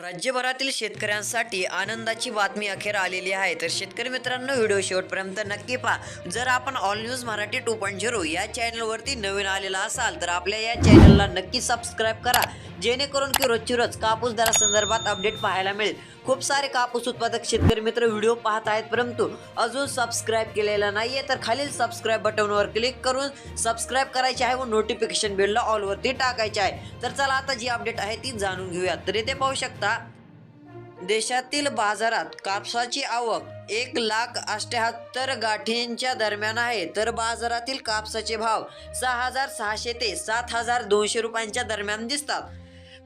राज्यभरातील शेतकऱ्यांसाठी आनंदाची बातमी अखेर आलेली आहे. तर शेतकरी मित्रांनो व्हिडिओ शेवटपर्यंत नक्की पहा. जर आपण all news Marathi two point zero या चॅनलवरती नवीन आलेला असाल तर आपल्या या चॅनलला नक्की सबस्क्राईब करा. जेणेकरून की रोजची रोज कापूस दरासंदर्भात अपडेट पाहायला मिळेल. खूप सारे कापूस उत्पादक शेतकरी मित्र व्हिडिओ पाहत आहेत परंतु अजून सबस्क्राईब केलेला नाहीये तर खालील सबस्क्राईब बटनवर क्लिक करून सबस्क्राईब करायचे आहे व नोटिफिकेशन बेलला ऑलवरती टाकायचे आहे. तर चला आता जी अपडेट आहे ती जाणून घेऊयात. तर येथे पाहू शकता देशातील बाजारात कापसाची आवक एक लाख अष्ट्याहत्तर गाठींच्या दरम्यान आहे. तर बाजारातील कापसाचे भाव सहा हजार सहाशे ते सात हजार दोनशे रुपयांच्या दरम्यान दिसतात.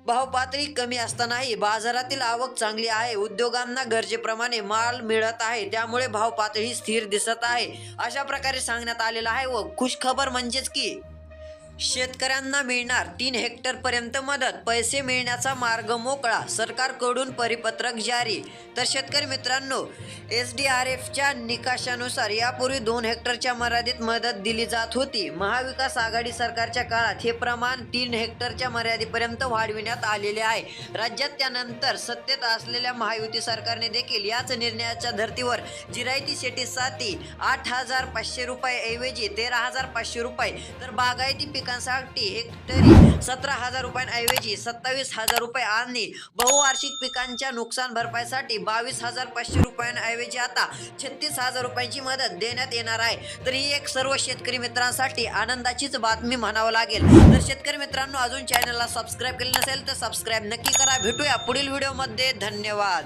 भाव पातळी कमी असतानाही बाजारातील आवक चांगली आहे. उद्योगांना गरजेप्रमाणे माल मिळत आहे. त्यामुळे भाव पातळी स्थिर दिसत आहे. अशा प्रकारे सांगण्यात आलेलं आहे व खुशखबर म्हणजेच की शेतकऱ्यांना मिळणार तीन हेक्टर पर्यंत मदत पैसे मिळण्याचा मार्ग मोकळा सरकारकडून परिपत्रक जारी. तर शेतकरी मित्रांनो एस डी आर एफच्या निकषानुसार यापूर्वी दोन हेक्टरच्या मर्यादित मदत दिली जात होती. महाविकास आघाडी सरकारच्या काळात हे प्रमाण तीन हेक्टरच्या मर्यादेपर्यंत वाढविण्यात आलेले आहे. राज्यात त्यानंतर सत्तेत असलेल्या महायुती सरकारने देखील याच निर्णयाच्या धर्तीवर जिरायती शेतीसाठी आठ हजार पाचशे रुपये ऐवजी तेरा हजार पाचशे रुपये तर बागायती पिकांसाठी हेक्टरी सतरा हजार रुपयांऐवजी सत्तावीस हजार रुपये आणि बहुवार्षिक पिकांच्या नुकसान भरपाईसाठी बावीस हजार पाचशे रुपयांऐवजी आता छत्तीस हजार रुपयांची मदत देण्यात येणार आहे. तर ही एक सर्व शेतकरी मित्रांसाठी आनंदाचीच बातमी म्हणावं लागेल. तर शेतकरी मित्रांनो अजून चॅनलला सबस्क्राईब केले नसेल तर सबस्क्राईब नक्की करा. भेटूया पुढील व्हिडिओमध्ये धन्यवाद.